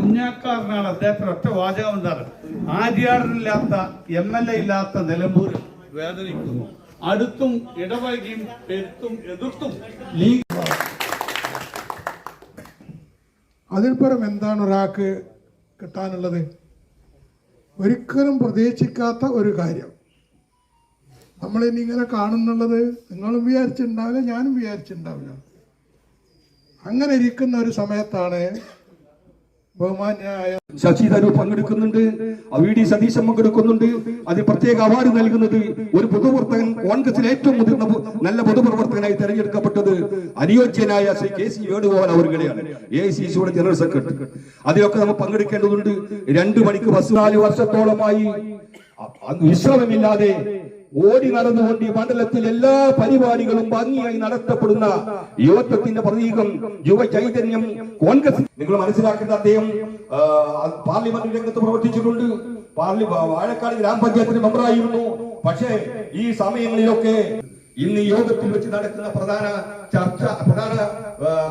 കുഞ്ഞാക്കാരനാണ് അദ്ദേഹത്തിന് ഒറ്റ വാചകം എന്താണ്? ആര്യാടനില്ലാത്ത എം എൽ എ ഇല്ലാത്ത നിലമ്പൂർ വേദനിക്കുന്നു. അടുത്തും ഇടവൈകിയും പെരുത്തും എതിർത്തും ലീഗ് അതിൽപ്പുറം എന്താണ് ഒരാൾക്ക് കിട്ടാനുള്ളത്? ഒരിക്കലും പ്രതീക്ഷിക്കാത്ത ഒരു കാര്യം. നമ്മളിനി ഇങ്ങനെ കാണുന്നുള്ളത് നിങ്ങളും വിചാരിച്ചിട്ടുണ്ടാവില്ല ഞാനും വിചാരിച്ചിട്ടുണ്ടാവില്ല. അങ്ങനെ ഇരിക്കുന്ന ഒരു സമയത്താണ് ബഹുമാന്യായ ശശി തരൂർ പങ്കെടുക്കുന്നുണ്ട്. വി ഡി സതീശൻ പങ്കെടുക്കുന്നുണ്ട്. അതിൽ പ്രത്യേക അവാർഡ് നൽകുന്നത് ഒരു പൊതുപ്രവർത്തകൻ കോൺഗ്രസിൽ ഏറ്റവും മുതിർന്ന നല്ല പൊതുപ്രവർത്തകനായി തെരഞ്ഞെടുക്കപ്പെട്ടത് അനുയോജ്യനായ ശ്രീ കെ സി വേണുഗോപാൽ അവരുടെയാണ്. എ സി സിയുടെ ജനറൽ സെക്രട്ടറി. അതിലൊക്കെ നമ്മൾ പങ്കെടുക്കേണ്ടതുണ്ട്. രണ്ടു മണിക്ക് ബസ് നാല് വർഷത്തോളമായി. വിശ്രമമില്ലാതെ ഓടി നടന്നുകൊണ്ട് ഈ മണ്ഡലത്തിൽ എല്ലാ പരിപാടികളും ഭംഗിയായി നടത്തപ്പെടുന്ന യുവത്വത്തിന്റെ പ്രതീകം യുവ ചൈതന്യം കോൺഗ്രസ്. നിങ്ങൾ മനസ്സിലാക്കേണ്ട അദ്ദേഹം പാർലമെന്റ് രംഗത്ത് പ്രവർത്തിച്ചിട്ടുണ്ട്. പാർലി വാഴക്കാട് ഗ്രാമപഞ്ചായത്തിന് മെമ്പറായിരുന്നു. പക്ഷേ ഈ സമയങ്ങളിലൊക്കെ ഇന്ന് യോഗത്തിൽ വെച്ച് നടക്കുന്ന പ്രധാന ചർച്ച പ്രധാന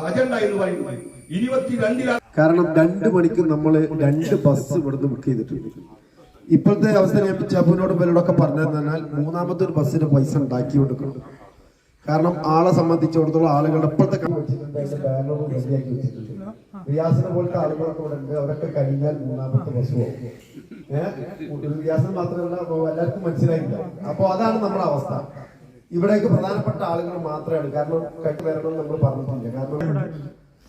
അജണ്ട എന്ന് പറയുന്നത് ഇരുപത്തിരണ്ടിലാണ്. കാരണം രണ്ട് മണിക്ക് നമ്മൾ രണ്ട് ബസ് ഇവിടുന്ന് ബുക്ക് ചെയ്തിട്ടുണ്ട്. ഇപ്പോഴത്തെ അവസ്ഥ ഞാൻ ചാപ്പുവിനോട് ഇവരോടൊക്കെ പറഞ്ഞു തന്നാൽ മൂന്നാമത്തെ ഒരു ബസ്സിന് പൈസ ഉണ്ടാക്കി കൊടുക്കണം കാരണം ആളെ സംബന്ധിച്ചിടത്തോളം ആളുകളുടെ ഇപ്പോഴത്തെ റിയാസിനെ പോലത്തെ ആളുകളൊക്കെ ഇവിടെ ഉണ്ട്. അവരൊക്കെ കഴിഞ്ഞാൽ മൂന്നാമത്തെ ബസ് പോകും. റിയാസിന് മാത്രമല്ല എല്ലാവർക്കും മനസ്സിലായില്ല. അപ്പോൾ അതാണ് നമ്മുടെ അവസ്ഥ. ഇവിടേക്ക് പ്രധാനപ്പെട്ട ആളുകൾ മാത്രമാണ് കാരണം കഴിഞ്ഞു വരണം നമ്മൾ പറഞ്ഞിട്ടില്ല. കാരണം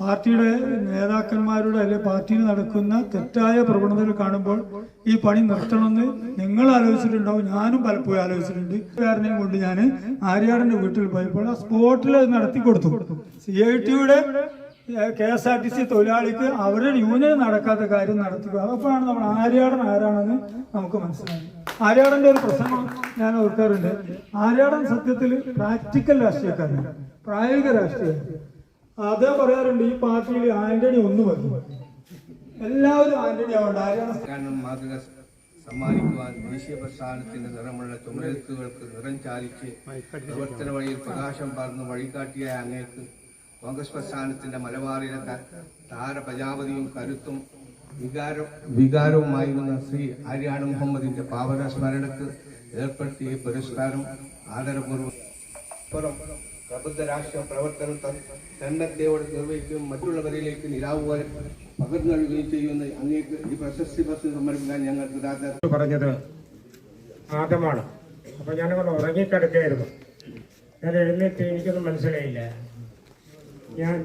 പാർട്ടിയുടെ നേതാക്കന്മാരുടെ അല്ലെ പാർട്ടിയിൽ നടക്കുന്ന തെറ്റായ പ്രവണതകൾ കാണുമ്പോൾ ഈ പണി നിർത്തണമെന്ന് നിങ്ങൾ ആലോചിച്ചിട്ടുണ്ടാവും. ഞാനും പലപ്പോഴും ആലോചിച്ചിട്ടുണ്ട്. കാരനെയും കൊണ്ട് ഞാൻ ആര്യാടന്റെ വീട്ടിൽ പോയപ്പോൾ ആ സ്പോട്ടിൽ നടത്തി കൊടുത്തു. സി ഐ ടിയുടെ K S R T C തൊഴിലാളിക്ക് അവരുടെ യൂണിയൻ നടക്കാത്ത കാര്യം നടത്തുക അപ്പോഴാണ് നമ്മൾ ആര്യാടൻ ആരാണെന്ന് നമുക്ക് മനസ്സിലായി ആര്യാടന്റെ ഒരു പ്രസംഗം ഞാൻ ഓർക്കാറുണ്ട്. ആര്യാടൻ സത്യത്തിൽ പ്രാക്ടിക്കൽ രാഷ്ട്രീയക്കാരനാണ്. പ്രായോഗിക രാഷ്ട്രീയം അദ്ദേഹം പറയാറുണ്ട് ഈ പാർട്ടിയിൽ ആന്റണി ഒന്ന് മതി. എല്ലാവരും ആന്റണി ആവണ്ട. ആര്യാടൻ കാരണം മാതൃക സമ്മാനിക്കുവാൻ ദേശീയ പ്രസ്ഥാനത്തിന്റെ നിറമുള്ള ചുമരെഴുത്തുകൾക്ക് നിറം ചാലിച്ച് പ്രവർത്തന വഴിയിൽ പ്രകാശം പറന്ന് വഴികാട്ടിയ അങ്ങേക്ക് കോൺഗ്രസ് പ്രസ്ഥാനത്തിന്റെ മലബാറിലെ ത- താര പ്രജാപതിയും കരുത്തും വികാരം വികാരവുമായിരുന്ന ശ്രീ ആര്യാട് മുഹമ്മദിന്റെ പാവന സ്മരണക്ക് ഏർപ്പെടുത്തിയ പുരസ്കാരം ആദരപൂർവം. പ്രബുദ്ധ രാഷ്ട്ര പ്രവർത്തനം തന്നത്തെയോട് നിർവഹിക്കുകയും മറ്റുള്ളവരിലേക്ക് നിരാവുകയും പകർന്നു നൽകുകയും ചെയ്യുന്ന അങ്ങേക്ക് ഈ പ്രശസ്തി ബസ് സമർപ്പിക്കാൻ ഞങ്ങൾ പറഞ്ഞത് ആദ്യമാണ് അപ്പൊ ഞാനങ്ങോട്ട് ഉറങ്ങിക്കിടക്കായിരുന്നു ഞാൻ എഴുന്നേറ്റ് എനിക്കൊന്നും മനസ്സിലായില്ല. ഞാൻ